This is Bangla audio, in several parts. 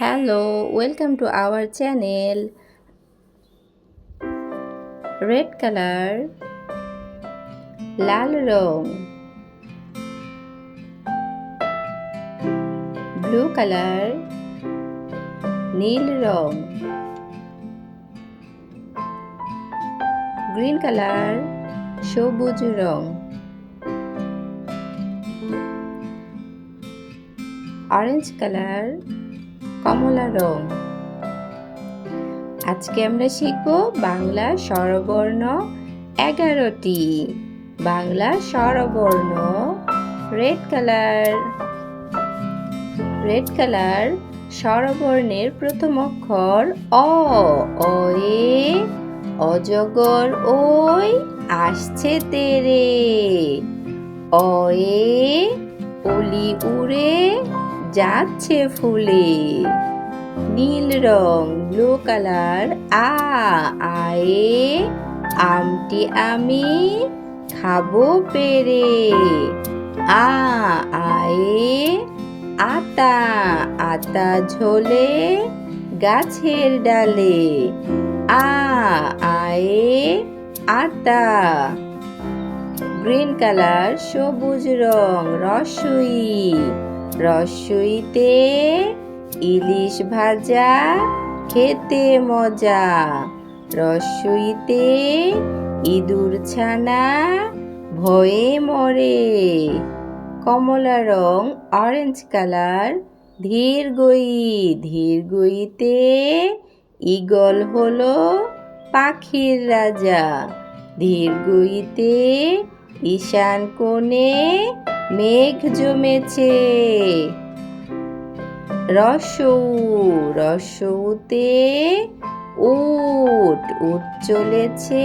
Hello welcome to our channel red colour লাল রং ব্লু কালার নীল রং গ্রিন কালার সবুজ রং অরেঞ্জ কালার কমলা রং। আজকে আমরা শিখব বাংলা স্বরবর্ণ এগারোটি। বাংলা স্বরবর্ণ, রেড কালার। রেড কালার স্বরবর্ণের প্রথম অক্ষর অ অয়ে অজগর, ওই, আসছে তেরে। অয়ে অলি উড়ে যাচ্ছে ফুলে। নীল রং, ব্লু কালার। আ, আয়ে, আমটি আমি খাব পেরে। আ, আয়ে, আতা আতা ঝোলে গাছের ডালে। আ, আয়ে, আতা। গ্রিন কালার, সবুজ রং, রসুই। রসইতে ইলিশ ভাজা, খেতে মজা। রসইতে ইঁদুর ছানা, ভয়ে মরে। কমলা রং অরেঞ্জ কালার ধীর গই, ধীর গইতে ইগল হলো পাখির রাজা। ধীর গইতে ঈশান কোণে মেঘ জমেছে। রসৌ, রসৌতে উট উট চলেছে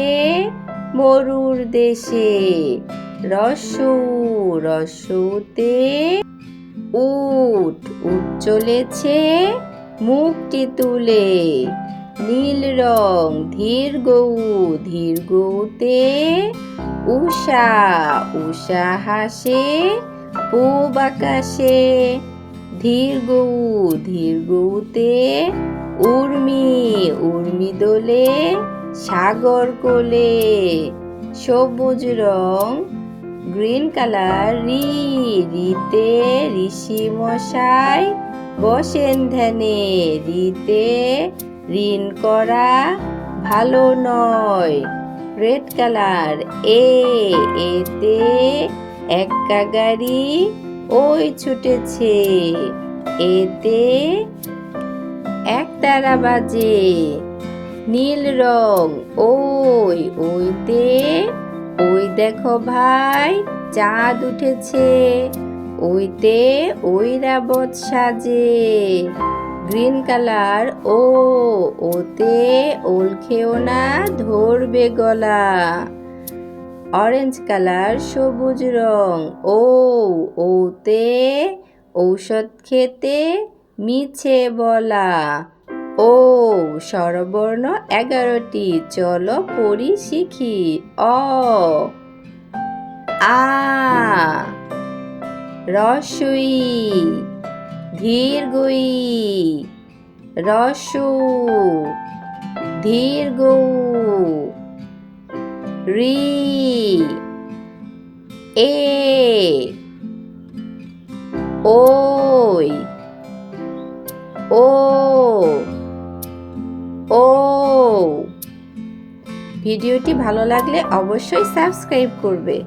মরুর দেশে। রসৌ, রসৌতে উট উট চলেছে মুখটি তুলে। নীল রং ধীর গৌ, ধীর গৌতে উষা উষা হাসে পূব আকাশে ধীর গৌ ধীর গৌতে উর্মি উর্মি দোলে সাগর কোলে সবুজ রং গ্রিন কালার রি রিতে ঋষি মশাই বসেন ধ্যানে রিতে ঋণ করা ভালো নয় রেড কালার এ, এতে একা গাড়ি ওই ছুটেছে। এতে এক তারা বাজে। নীল রং, ওই, ওইতে, ওই দেখো ভাই, চাঁদ উঠেছে। ওইতে ওইরাবত সাজে। Green colour. ও, ওতে ওল খেও না, ধরবে গলা। অরেঞ্জ কালার, সবুজ রং। ও, ওতে ঔষধ খেতে মিছে বলা। ও, স্বরবর্ণ এগারোটি, চলো পড়ি শিখি। অ, আ, রসই। ধীর গই রসু গৌ রি, এ, ওই, ও ও। ভিডিওটি ভালো লাগলে অবশ্যই সাবস্ক্রাইব করবে।